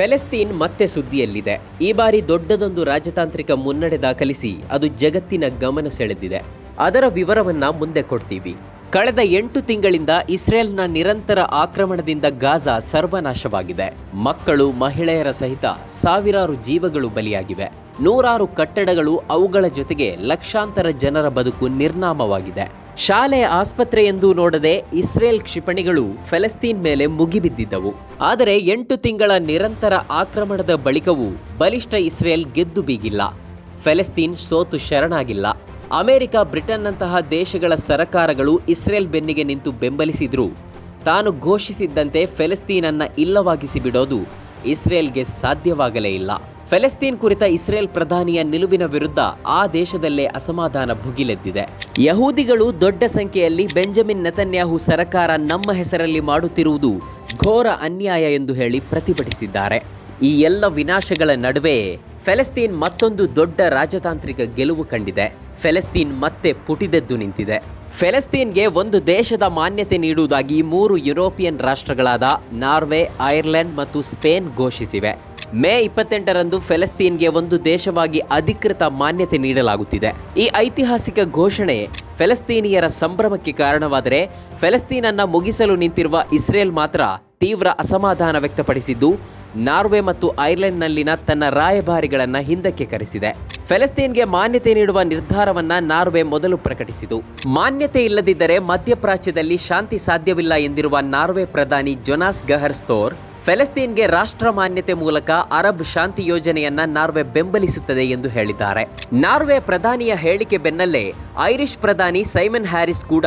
ಫೆಲೆಸ್ತೀನ್ ಮತ್ತೆ ಸುದ್ದಿಯಲ್ಲಿದೆ. ಈ ಬಾರಿ ದೊಡ್ಡದೊಂದು ರಾಜತಾಂತ್ರಿಕ ಮುನ್ನಡೆ ದಾಖಲಿಸಿ ಅದು ಜಗತ್ತಿನ ಗಮನ ಸೆಳೆದಿದೆ. ಅದರ ವಿವರವನ್ನ ಮುಂದೆ ಕೊಡ್ತೀವಿ. ಕಳೆದ ಎಂಟು ತಿಂಗಳಿಂದ ಇಸ್ರೇಲ್ನ ನಿರಂತರ ಆಕ್ರಮಣದಿಂದ ಗಾಜಾ ಸರ್ವನಾಶವಾಗಿದೆ. ಮಕ್ಕಳು, ಮಹಿಳೆಯರ ಸಹಿತ ಸಾವಿರಾರು ಜೀವಗಳು ಬಲಿಯಾಗಿವೆ. ನೂರಾರು ಕಟ್ಟಡಗಳು ಅವುಗಳ ಜೊತೆಗೆ ಲಕ್ಷಾಂತರ ಜನರ ಬದುಕು ನಿರ್ನಾಮವಾಗಿದೆ. ಶಾಲೆ ಆಸ್ಪತ್ರೆ ಎಂದು ನೋಡದೆ ಇಸ್ರೇಲ್ ಕ್ಷಿಪಣಿಗಳು ಫೆಲೆಸ್ತೀನ್ ಮೇಲೆ ಮುಗಿಬಿದ್ದಿದ್ದವು. ಆದರೆ ಎಂಟು ತಿಂಗಳ ನಿರಂತರ ಆಕ್ರಮಣದ ಬಳಿಕವೂ ಬಲಿಷ್ಠ ಇಸ್ರೇಲ್ ಗೆದ್ದು ಬೀಗಿಲ್ಲ. ಫೆಲೆಸ್ತೀನ್ ಸೋತು ಶರಣಾಗಿಲ್ಲ. ಅಮೆರಿಕ, ಬ್ರಿಟನ್ನಂತಹ ದೇಶಗಳ ಸರಕಾರಗಳು ಇಸ್ರೇಲ್ ಬೆನ್ನಿಗೆ ನಿಂತು ಬೆಂಬಲಿಸಿದ್ರು ತಾನು ಘೋಷಿಸಿದ್ದಂತೆ ಫೆಲೆಸ್ತೀನನ್ನ ಇಲ್ಲವಾಗಿಸಿ ಬಿಡೋದು ಇಸ್ರೇಲ್ಗೆ ಸಾಧ್ಯವಾಗಲೇ ಇಲ್ಲ. ಫೆಲೆಸ್ತೀನ್ ಕುರಿತ ಇಸ್ರೇಲ್ ಪ್ರಧಾನಿಯ ನಿಲುವಿನ ವಿರುದ್ಧ ಆ ದೇಶದಲ್ಲೇ ಅಸಮಾಧಾನ ಭುಗಿಲೆದ್ದಿದೆ. ಯಹೂದಿಗಳು ದೊಡ್ಡ ಸಂಖ್ಯೆಯಲ್ಲಿ ಬೆಂಜಮಿನ್ ನೆತನ್ಯಾಹು ಸರಕಾರ ನಮ್ಮ ಹೆಸರಲ್ಲಿ ಮಾಡುತ್ತಿರುವುದು ಘೋರ ಅನ್ಯಾಯ ಎಂದು ಹೇಳಿ ಪ್ರತಿಭಟಿಸಿದ್ದಾರೆ. ಈ ಎಲ್ಲ ವಿನಾಶಗಳ ನಡುವೆ ಫೆಲೆಸ್ತೀನ್ ಮತ್ತೊಂದು ದೊಡ್ಡ ರಾಜತಾಂತ್ರಿಕ ಗೆಲುವು ಕಂಡಿದೆ. ಫೆಲೆಸ್ತೀನ್ ಮತ್ತೆ ಪುಟಿದೆದ್ದು ನಿಂತಿದೆ. ಫೆಲೆಸ್ತೀನ್ಗೆ ಒಂದು ದೇಶದ ಮಾನ್ಯತೆ ನೀಡುವುದಾಗಿ ಮೂರು ಯುರೋಪಿಯನ್ ರಾಷ್ಟ್ರಗಳಾದ ನಾರ್ವೆ, ಐರ್ಲೆಂಡ್ ಮತ್ತು ಸ್ಪೇನ್ ಘೋಷಿಸಿವೆ. ಮೇ ಇಪ್ಪತ್ತೆಂಟರಂದು ಫೆಲೆಸ್ತೀನ್ಗೆ ಒಂದು ದೇಶವಾಗಿ ಅಧಿಕೃತ ಮಾನ್ಯತೆ ನೀಡಲಾಗುತ್ತಿದೆ. ಈ ಐತಿಹಾಸಿಕ ಘೋಷಣೆ ಫೆಲೆಸ್ತೀನಿಯರ ಸಂಭ್ರಮಕ್ಕೆ ಕಾರಣವಾದರೆ ಫೆಲೆಸ್ತೀನನ್ನ ಮುಗಿಸಲು ನಿಂತಿರುವ ಇಸ್ರೇಲ್ ಮಾತ್ರ ತೀವ್ರ ಅಸಮಾಧಾನ ವ್ಯಕ್ತಪಡಿಸಿದ್ದು, ನಾರ್ವೆ ಮತ್ತು ಐರ್ಲೆಂಡ್ನಲ್ಲಿನ ತನ್ನ ರಾಯಭಾರಿಗಳನ್ನು ಹಿಂದಕ್ಕೆ ಕರೆಸಿದೆ. ಫೆಲೆಸ್ತೀನ್ಗೆ ಮಾನ್ಯತೆ ನೀಡುವ ನಿರ್ಧಾರವನ್ನ ನಾರ್ವೆ ಮೊದಲು ಪ್ರಕಟಿಸಿತು. ಮಾನ್ಯತೆ ಇಲ್ಲದಿದ್ದರೆ ಮಧ್ಯಪ್ರಾಚ್ಯದಲ್ಲಿ ಶಾಂತಿ ಸಾಧ್ಯವಿಲ್ಲ ಎಂದಿರುವ ನಾರ್ವೆ ಪ್ರಧಾನಿ ಜೊನಾಸ್ ಗಹರ್ಸ್ತೋರ್ ಫೆಲೆಸ್ತೀನ್ಗೆ ರಾಷ್ಟ್ರ ಮಾನ್ಯತೆ ಮೂಲಕ ಅರಬ್ ಶಾಂತಿ ಯೋಜನೆಯನ್ನ ನಾರ್ವೆ ಬೆಂಬಲಿಸುತ್ತದೆ ಎಂದು ಹೇಳಿದ್ದಾರೆ. ನಾರ್ವೆ ಪ್ರಧಾನಿಯ ಹೇಳಿಕೆ ಬೆನ್ನಲ್ಲೇ ಐರಿಷ್ ಪ್ರಧಾನಿ ಸೈಮನ್ ಹ್ಯಾರಿಸ್ ಕೂಡ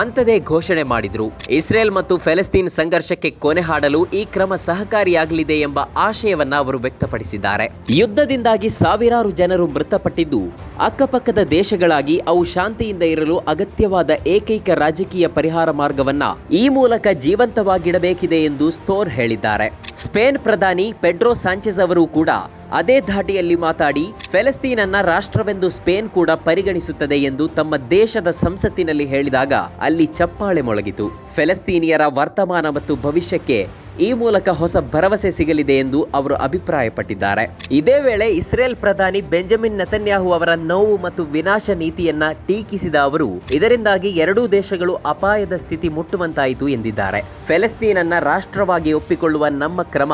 ಅಂಥದೇ ಘೋಷಣೆ ಮಾಡಿದ್ರು. ಇಸ್ರೇಲ್ ಮತ್ತು ಫೆಲೆಸ್ತೀನ್ ಸಂಘರ್ಷಕ್ಕೆ ಕೊನೆ ಹಾಡಲು ಈ ಕ್ರಮ ಸಹಕಾರಿಯಾಗಲಿದೆ ಎಂಬ ಆಶಯವನ್ನ ಅವರು ವ್ಯಕ್ತಪಡಿಸಿದ್ದಾರೆ. ಯುದ್ಧದಿಂದಾಗಿ ಸಾವಿರಾರು ಜನರು ಮೃತಪಟ್ಟಿದ್ದು, ಅಕ್ಕಪಕ್ಕದ ದೇಶಗಳಾಗಿ ಅವು ಶಾಂತಿಯಿಂದ ಇರಲು ಅಗತ್ಯವಾದ ಏಕೈಕ ರಾಜಕೀಯ ಪರಿಹಾರ ಮಾರ್ಗವನ್ನ ಈ ಮೂಲಕ ಜೀವಂತವಾಗಿಡಬೇಕಿದೆ ಎಂದು ಸ್ತೋರ್ ಹೇಳಿದ್ದಾರೆ. ಸ್ಪೇನ್ ಪ್ರಧಾನಿ ಪೆಡ್ರೋ ಸಾಂಚೆಸ್ ಅವರು ಕೂಡ ಅದೇ ಧಾಟಿಯಲ್ಲಿ ಮಾತಾಡಿ, ಫೆಲೆಸ್ತೀನನ್ನ ರಾಷ್ಟ್ರವೆಂದು ಸ್ಪೇನ್ ಕೂಡ ಪರಿಗಣಿಸುತ್ತದೆ ಎಂದು ತಮ್ಮ ದೇಶದ ಸಂಸತ್ತಿನಲ್ಲಿ ಹೇಳಿದಾಗ ಅಲ್ಲಿ ಚಪ್ಪಾಳೆ ಮೊಳಗಿತು. ಫೆಲಸ್ತೀನಿಯರ ವರ್ತಮಾನ ಮತ್ತು ಭವಿಷ್ಯಕ್ಕೆ ಈ ಮೂಲಕ ಹೊಸ ಭರವಸೆ ಸಿಗಲಿದೆ ಎಂದು ಅವರು ಅಭಿಪ್ರಾಯಪಟ್ಟಿದ್ದಾರೆ. ಇದೇ ವೇಳೆ ಇಸ್ರೇಲ್ ಪ್ರಧಾನಿ ಬೆಂಜಮಿನ್ ನತನ್ಯಾಹು ಅವರ ನೋವು ಮತ್ತು ವಿನಾಶ ನೀತಿಯನ್ನ ಟೀಕಿಸಿದ ಅವರು, ಇದರಿಂದಾಗಿ ಎರಡೂ ದೇಶಗಳು ಅಪಾಯದ ಸ್ಥಿತಿ ಮುಟ್ಟುವಂತಾಯಿತು ಎಂದಿದ್ದಾರೆ. ಫೆಲೆಸ್ತೀನನ್ನ ರಾಷ್ಟ್ರವಾಗಿ ಒಪ್ಪಿಕೊಳ್ಳುವ ನಮ್ಮ ಕ್ರಮ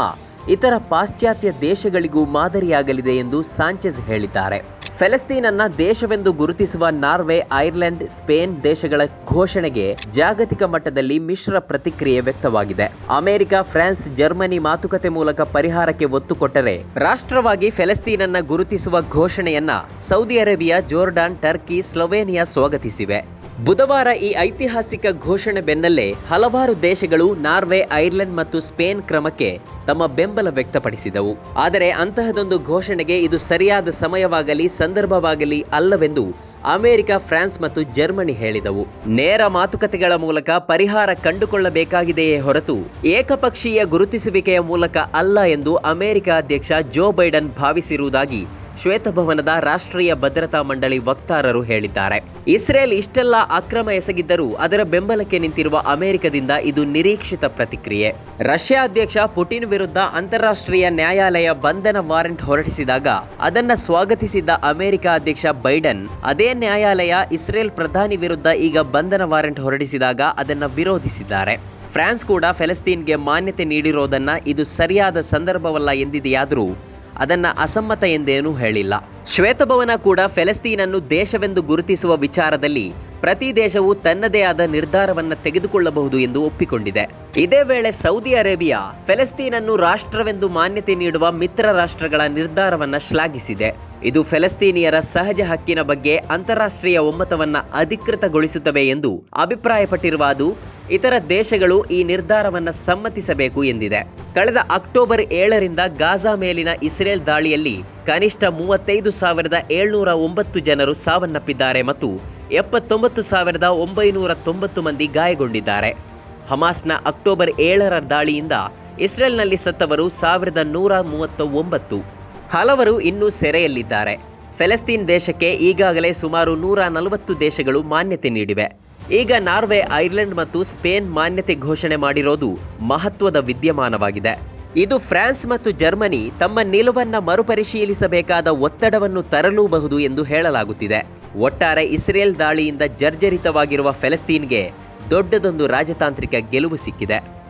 ಇತರ ಪಾಶ್ಚಾತ್ಯ ದೇಶಗಳಿಗೂ ಮಾದರಿಯಾಗಲಿದೆ ಎಂದು ಸಾಂಚೆಸ್ ಹೇಳಿದ್ದಾರೆ. ಫೆಲೆಸ್ತೀನನ್ನ ದೇಶವೆಂದು ಗುರುತಿಸುವ ನಾರ್ವೆ, ಐರ್ಲೆಂಡ್, ಸ್ಪೇನ್ ದೇಶಗಳ ಘೋಷಣೆಗೆ ಜಾಗತಿಕ ಮಟ್ಟದಲ್ಲಿ ಮಿಶ್ರ ಪ್ರತಿಕ್ರಿಯೆ ವ್ಯಕ್ತವಾಗಿದೆ. ಅಮೆರಿಕ, ಫ್ರಾನ್ಸ್, ಜರ್ಮನಿ ಮಾತುಕತೆ ಮೂಲಕ ಪರಿಹಾರಕ್ಕೆ ಒತ್ತು ಕೊಟ್ಟರೆ ರಾಷ್ಟ್ರವಾಗಿ ಫೆಲೆಸ್ತೀನನ್ನ ಗುರುತಿಸುವ ಘೋಷಣೆಯನ್ನ Saudi Arabia, Jordan, Turkey, Slovenia ಸ್ವಾಗತಿಸಿವೆ. ಬುಧವಾರ ಈ ಐತಿಹಾಸಿಕ ಘೋಷಣೆ ಬೆನ್ನಲ್ಲೇ ಹಲವಾರು ದೇಶಗಳು ನಾರ್ವೆ, ಐರ್ಲೆಂಡ್ ಮತ್ತು ಸ್ಪೇನ್ ಕ್ರಮಕ್ಕೆ ತಮ್ಮ ಬೆಂಬಲ ವ್ಯಕ್ತಪಡಿಸಿದವು. ಆದರೆ ಅಂತಹದೊಂದು ಘೋಷಣೆಗೆ ಇದು ಸರಿಯಾದ ಸಮಯವಾಗಲಿ, ಸಂದರ್ಭವಾಗಲಿ ಅಲ್ಲವೆಂದು ಅಮೆರಿಕ, ಫ್ರಾನ್ಸ್ ಮತ್ತು ಜರ್ಮನಿ ಹೇಳಿದವು. ನೇರ ಮಾತುಕತೆಗಳ ಮೂಲಕ ಪರಿಹಾರ ಕಂಡುಕೊಳ್ಳಬೇಕಾಗಿದೆಯೇ ಹೊರತು ಏಕಪಕ್ಷೀಯ ಗುರುತಿಸುವಿಕೆಯ ಮೂಲಕ ಅಲ್ಲ ಎಂದು ಅಮೆರಿಕ ಅಧ್ಯಕ್ಷ ಜೋ ಬೈಡನ್ ಭಾವಿಸಿರುವುದಾಗಿ ಶ್ವೇತಭವನದ ರಾಷ್ಟ್ರೀಯ ಭದ್ರತಾ ಮಂಡಳಿ ವಕ್ತಾರರು ಹೇಳಿದ್ದಾರೆ. ಇಸ್ರೇಲ್ ಇಷ್ಟೆಲ್ಲ ಅಕ್ರಮ ಎಸಗಿದ್ದರೂ ಅದರ ಬೆಂಬಲಕ್ಕೆ ನಿಂತಿರುವ ಅಮೆರಿಕದಿಂದ ಇದು ನಿರೀಕ್ಷಿತ ಪ್ರತಿಕ್ರಿಯೆ. ರಷ್ಯಾ ಅಧ್ಯಕ್ಷ ಪುಟಿನ್ ವಿರುದ್ಧ ಅಂತಾರಾಷ್ಟ್ರೀಯ ನ್ಯಾಯಾಲಯ ಬಂಧನ ವಾರೆಂಟ್ ಹೊರಡಿಸಿದಾಗ ಅದನ್ನ ಸ್ವಾಗತಿಸಿದ್ದ ಅಮೆರಿಕ ಅಧ್ಯಕ್ಷ ಬೈಡನ್, ಅದೇ ನ್ಯಾಯಾಲಯ ಇಸ್ರೇಲ್ ಪ್ರಧಾನಿ ವಿರುದ್ಧ ಈಗ ಬಂಧನ ವಾರೆಂಟ್ ಹೊರಡಿಸಿದಾಗ ಅದನ್ನು ವಿರೋಧಿಸಿದ್ದಾರೆ. ಫ್ರಾನ್ಸ್ ಕೂಡ ಫೆಲಸ್ತೀನ್ಗೆ ಮಾನ್ಯತೆ ನೀಡಿರೋದನ್ನ ಇದು ಸರಿಯಾದ ಸಂದರ್ಭವಲ್ಲ ಎಂದಿದೆಯಾದರೂ ಅದನ್ನ ಅಸಮ್ಮತ ಎಂದೇನೂ ಹೇಳಿಲ್ಲ. ಶ್ವೇತಭವನ ಕೂಡ ಫೆಲೆಸ್ತೀನನ್ನು ದೇಶವೆಂದು ಗುರುತಿಸುವ ವಿಚಾರದಲ್ಲಿ ಪ್ರತಿ ದೇಶವು ತನ್ನದೇ ಆದ ನಿರ್ಧಾರವನ್ನು ತೆಗೆದುಕೊಳ್ಳಬಹುದು ಎಂದು ಒಪ್ಪಿಕೊಂಡಿದೆ. ಇದೇ ವೇಳೆ ಸೌದಿ ಅರೇಬಿಯಾ ಫೆಲೆಸ್ತೀನನ್ನು ರಾಷ್ಟ್ರವೆಂದು ಮಾನ್ಯತೆ ನೀಡುವ ಮಿತ್ರ ರಾಷ್ಟ್ರಗಳ ನಿರ್ಧಾರವನ್ನು ಶ್ಲಾಘಿಸಿದೆ. ಇದು ಫೆಲೆಸ್ತೀನಿಯರ ಸಹಜ ಹಕ್ಕಿನ ಬಗ್ಗೆ ಅಂತಾರಾಷ್ಟ್ರೀಯ ಒಮ್ಮತವನ್ನು ಅಧಿಕೃತಗೊಳಿಸುತ್ತವೆ ಎಂದು ಅಭಿಪ್ರಾಯಪಟ್ಟಿರುವ ಅದು ಇತರ ದೇಶಗಳು ಈ ನಿರ್ಧಾರವನ್ನು ಸಮ್ಮತಿಸಬೇಕು ಎಂದಿದೆ. ಕಳೆದ ಅಕ್ಟೋಬರ್ ಏಳರಿಂದ ಗಾಜಾ ಮೇಲಿನ ಇಸ್ರೇಲ್ ದಾಳಿಯಲ್ಲಿ ಕನಿಷ್ಠ ಮೂವತ್ತೈದು ಸಾವಿರದ ಏಳ್ನೂರ ಒಂಬತ್ತು ಜನರು ಸಾವನ್ನಪ್ಪಿದ್ದಾರೆ ಮತ್ತು ಎಪ್ಪತ್ತೊಂಬತ್ತು ಸಾವಿರದ ಒಂಬೈನೂರ ತೊಂಬತ್ತು ಮಂದಿ ಗಾಯಗೊಂಡಿದ್ದಾರೆ. ಹಮಾಸ್ನ ಅಕ್ಟೋಬರ್ ಏಳರ ದಾಳಿಯಿಂದ ಇಸ್ರೇಲ್ನಲ್ಲಿ ಸತ್ತವರು ಸಾವಿರದ ನೂರ ಮೂವತ್ತ ಒಂಬತ್ತು ಹಲವರು ಇನ್ನೂ ಸೆರೆಯಲ್ಲಿದ್ದಾರೆ. ಫೆಲೆಸ್ತೀನ್ ದೇಶಕ್ಕೆ ಈಗಾಗಲೇ ಸುಮಾರು ನೂರ ನಲವತ್ತು ದೇಶಗಳು ಮಾನ್ಯತೆ ನೀಡಿವೆ. ಈಗ ನಾರ್ವೆ, ಐರ್ಲೆಂಡ್ ಮತ್ತು ಸ್ಪೇನ್ ಮಾನ್ಯತೆ ಘೋಷಣೆ ಮಾಡಿರೋದು ಮಹತ್ವದ ವಿದ್ಯಮಾನವಾಗಿದೆ. ಇದು ಫ್ರಾನ್ಸ್ ಮತ್ತು ಜರ್ಮನಿ ತಮ್ಮ ನಿಲುವನ್ನು ಮರುಪರಿಶೀಲಿಸಬೇಕಾದ ಒತ್ತಡವನ್ನು ತರಲೂಬಹುದು ಎಂದು ಹೇಳಲಾಗುತ್ತಿದೆ. ಒಟ್ಟಾರೆ ಇಸ್ರೇಲ್ ದಾಳಿಯಿಂದ ಜರ್ಜರಿತವಾಗಿರುವ ಫೆಲೆಸ್ತೀನ್ಗೆ ದೊಡ್ಡದೊಂದು ರಾಜತಾಂತ್ರಿಕ ಗೆಲುವು ಸಿಕ್ಕಿದೆ.